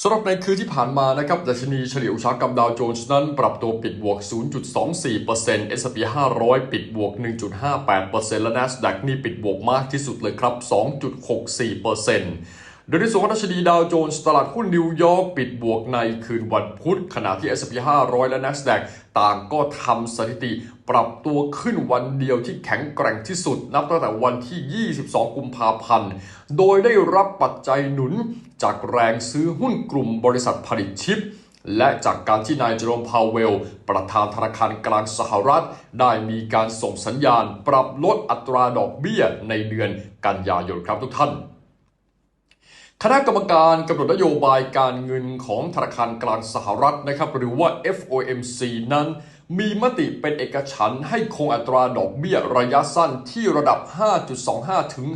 สำหรับในคืนที่ผ่านมานะครับดัชนีเฉลี่ยอุตสาหกรรมดาวโจนส์นั้น ปรับตัวปิดบวก 0.24% S&P 500 ปิดบวก 1.58%และ NASDAQ นี่ปิดบวกมากที่สุดเลยครับ 2.64% โดยในส่วนของดัชนีดาวโจนส์ตลาดหุ้นนิวยอร์กปิดบวกในคืนวันพุธ ขณะที่ S&P 500 และ NASDAQ ต่างก็ทำสถิติปรับตัวขึ้นวันเดียวที่แข็งแกร่งที่สุด นับตั้งแต่วันที่ 22 กุมภาพันธ์ โดยได้รับปัจจัยหนุนจากแรงซื้อหุ้นกลุ่มบริษัทผลิตชิปและจากการที่นายเจอโรมพาวเวล ประธานธนาคารกลางสหรัฐ ได้มีการส่งสัญญาณปรับลดอัตราดอกเบี้ยในเดือนกันยายนครับทุกท่าน คณะกรรมการกำหนดนโยบายการเงินของธนาคารกลางสหรัฐนะครับ หรือว่า FOMC นั้น มีมติเป็นเอกฉันท์ให้คงอัตราดอกเบี้ยระยะสั้นที่ระดับ 5.25 ถึง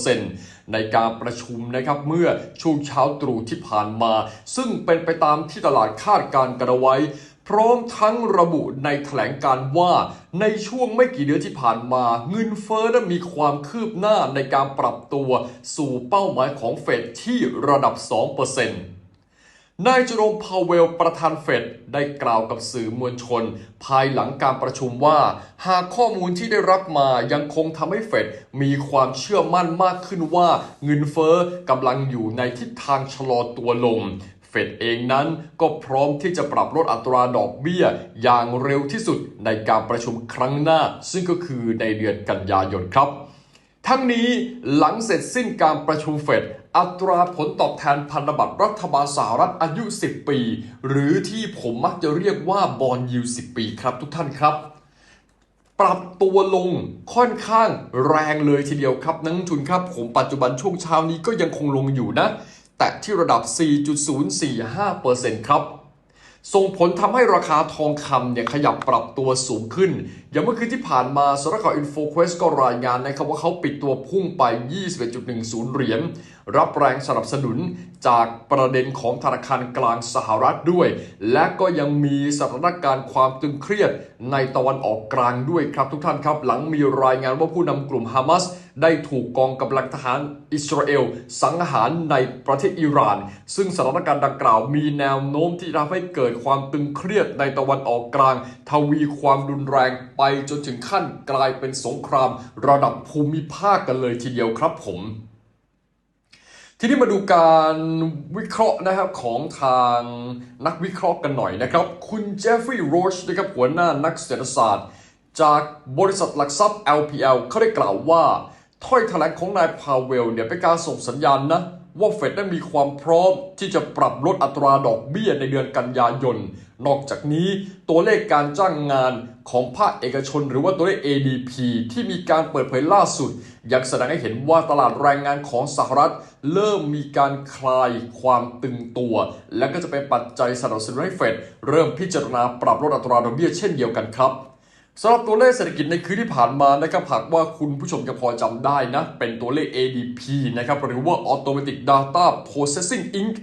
5.5%ในการประชุมนะครับเมื่อช่วงเช้าตรู่ที่ผ่านมา ซึ่งเป็นไปตามที่ตลาดคาดการณ์กันเอาไว้ พร้อมทั้งระบุในแถลงการว่าในช่วงไม่กี่เดือนที่ผ่านมา เงินเฟ้อนั้นมีความคืบหน้าในการปรับตัวสู่เป้าหมายของเฟดที่ระดับ 2%นายเจอโรมพาวเวลประธานเฟดได้กล่าวกับสื่อมวลชน ภายหลังการประชุมว่า หากข้อมูลที่ได้รับมายังคงทำให้เฟดมีความเชื่อมั่นมากขึ้นว่า เงินเฟ้อกำลังอยู่ในทิศทางชะลอตัวลง เฟดเองนั้นก็พร้อมที่จะปรับลดอัตราดอกเบี้ย อย่างเร็วที่สุดในการประชุมครั้งหน้า ซึ่งก็คือในเดือนกันยายนครับ ทั้งนี้หลังเสร็จสิ้นการประชุมเฟดอัตราผลตอบแทนพันธบัตรรัฐบาลสหรัฐอายุ 10 ปี หรือที่ผมมักจะเรียกว่าบอลยู10ปีครับทุกท่านครับ ปรับตัวลงค่อนข้างแรงเลยทีเดียวครับนักลงทุนครับ ผมปัจจุบันช่วงเช้านี้ก็ยังคงลงอยู่นะ แต่ที่ระดับ 4.045%ครับ ส่งผลทำให้ราคาทองคำเนี่ยขยับปรับตัวสูงขึ้น อย่างเมื่อคืนที่ผ่านมาสำนักข่าว InfoQuest ก็รายงานนะครับว่าเขาปิดตัวพุ่งไป 21.10 เหรียญรับแรงสนับสนุนจากประเด็นของธนาคารกลางสหรัฐด้วย และก็ยังมีสถานการณ์ความตึงเครียดในตะวันออกกลางด้วยครับทุกท่านครับ หลังมีรายงานว่าผู้นำกลุ่มฮามาสได้ถูกกองกำลังทหารอิสราเอล สังหารในประเทศอิหร่าน ซึ่งสถานการณ์ดังกล่าวมีแนวโน้มที่ทำให้เกิดความตึงเครียดในตะวันออกกลาง ทวีความรุนแรงไปจนถึงขั้นกลายเป็นสงคราม ระดับภูมิภาคกันเลยทีเดียวครับผม ทีนี้มาดูการวิเคราะห์นะครับของทางนักวิเคราะห์กันหน่อยนะครับ คุณเจฟฟรีย์โรชนะครับหัวหน้านักเศรษฐศาสตร์ จากบริษัทหลักทรัพย์ LPL เขาได้กล่าวว่า ถ้อยแถลงของนายพาเวลเนี่ยเป็นการส่งสัญญาณนะ ว่าเฟดได้มีความพร้อมที่จะปรับลดอัตราดอกเบี้ยในเดือนกันยายน นอกจากนี้ตัวเลขการจ้างงานของภาคเอกชน หรือว่าตัวเลข ADP ที่มีการเปิดเผยล่าสุด ยังแสดงให้เห็นว่าตลาดแรงงานของสหรัฐ เริ่มมีการคลายความตึงตัว และก็จะเป็นปัจจัยสนับสนุนให้เฟดเริ่มพิจารณาปรับลดอัตราดอกเบี้ยเช่นเดียวกันครับ สำหรับตัวเลขเศรษฐกิจในคืนที่ผ่านมานะครับหากว่าคุณผู้ชมจะพอจำได้นะ เป็นตัวเลข ADP นะครับหรือว่า Automatic Data Processing Inc.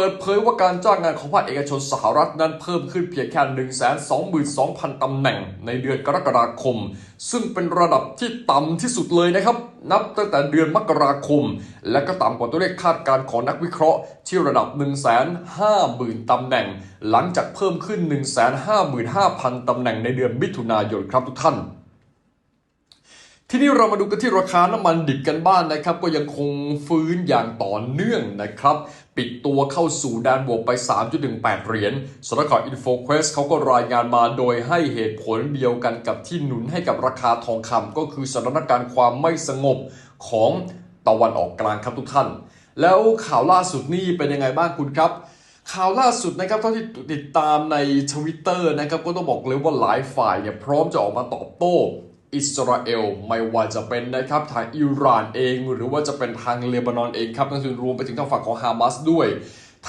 เปิดเผยว่าการจ้างงานของภาคเอกชนสหรัฐนั้นเพิ่มขึ้นเพียงแค่ 122,000 ตำแหน่งในเดือนกรกฎาคม ซึ่งเป็นระดับที่ต่ำที่สุดเลยนะครับ นับตั้งแต่เดือนมกราคม และก็ต่ำกว่าตัวเลขคาดการณ์ของนักวิเคราะห์ที่ระดับ 150,000 ตำแหน่ง หลังจากเพิ่มขึ้น 155,000 ตำแหน่งในเดือนมิถุนายนครับทุกท่าน ทีนี้เรามาดูกันที่ราคาน้ำมันดิบกันบ้านนะครับ ก็ยังคงฟื้นอย่างต่อเนื่องนะครับ ปิดตัวเข้าสู่แดนบวกไป 3.18 เหรียญสำนักข่าว InfoQuest เขาก็รายงานมาโดยให้เหตุผลเดียวกันกับที่หนุนให้กับราคาทองคำก็คือสถานการณ์ความไม่สงบของตะวันออกกลางครับทุกท่าน แล้วข่าวล่าสุดนี่เป็นยังไงบ้างคุณครับข่าวล่าสุดนะครับเท่าที่ติดตามในทวิตเตอร์นะครับก็ต้องบอกเลยว่าหลายฝ่ายเนี่ยพร้อมจะออกมาตอบโต้ อิสราเอลไม่ว่าจะเป็นนะครับทางอิหร่านเอง หรือว่าจะเป็นทางเลบานอนเองครับนั่นคือรวมไปถึงทางฝั่งของฮามาสด้วย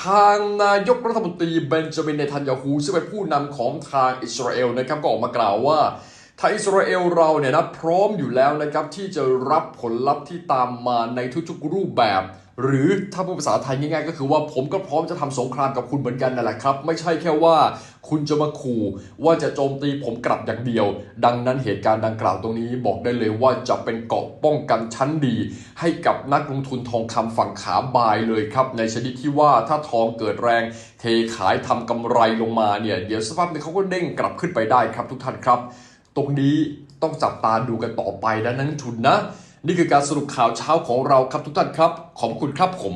ทางนายกรัฐมนตรีเบนจามินเนทันยาฮูซึ่งเป็นผู้นำของทางอิสราเอลนะครับก็ออกมากล่าวว่า ทาอิสราเอลเราเนี่ยนะพร้อมอยู่แล้วนะครับที่จะรับผลลัพธ์ที่ตามมาในทุกๆรูปแบบ หรือถ้าพูดภาษาไทยง่ายๆ ก็คือว่าผมก็พร้อมจะทำสงครามกับคุณเหมือนกันนั่นแหละครับ ไม่ใช่แค่ว่าคุณจะมาขู่ว่าจะโจมตีผมกลับอย่างเดียว ดังนั้นเหตุการณ์ดังกล่าวตรงนี้บอกได้เลยว่าจะเป็นเกาะป้องกันชั้นดี ให้กับนักลงทุนทองคำฝั่งขาบายเลยครับ ในชนิดที่ว่าถ้าทองเกิดแรง เทขายทำกำไรลงมาเนี่ยเดี๋ยวสภาพนี้เขาก็เด้งกลับขึ้นไปได้ครับทุกท่านครับ รงนี้ต้องจับตาดูกันต่อไปนะนักลงทุนนะ นี่คือการสรุปข่าวเช้าของเราครับทุกท่านครับ ขอบคุณครับผม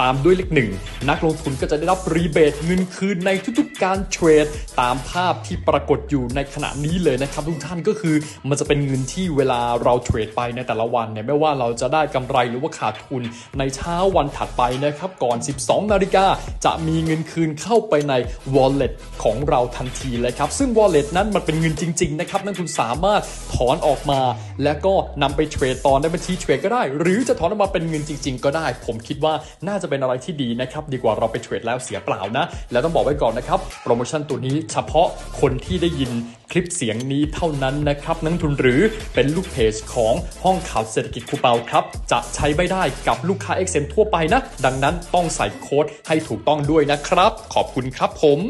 ตามด้วยเลขหนึ่งนักลงทุนก็จะได้รับรีเบทเงินคืนในทุกๆการเทรด ตามภาพที่ปรากฏอยู่ในขณะนี้เลยนะครับทุกท่านก็คือมันจะเป็นเงินที่เวลาเราเทรดไปในแต่ละวันเนี่ยไม่ว่าเราจะได้กำไรหรือว่าขาดทุนในเช้าวันถัดไปนะครับก่อน 12 นาฬิกาจะมีเงินคืนเข้าไปใน wallet ของเราทันทีเลยครับ ซึ่ง wallet นั้นมันเป็นเงินจริงๆนะครับนักทุนสามารถถอนออกมา แล้วก็นำไปเทรดต่อในบัญชีเทรดก็ได้ หรือจะถอนออกมาเป็นเงินจริง ๆ ก็ได้ ผมคิดว่าน่าจะเป็นอะไรที่ดีนะครับดีกว่าเราไปเทรดแล้วเสียเปล่านะ แล้วต้องบอกไว้ก่อนนะครับโปรโมชั่นตัวนี้เฉพาะคนที่ได้ยินคลิปเสียงนี้เท่านั้นนะครับนักทุนหรือเป็นลูกเพจของห้องข่าวเศรษฐกิจคูเปาครับ จะใช้ไม่ได้กับลูกค้า XM ทั่วไปนะ ดังนั้นต้องใส่โค้ดให้ถูกต้องด้วยนะครับ ขอบคุณครับผม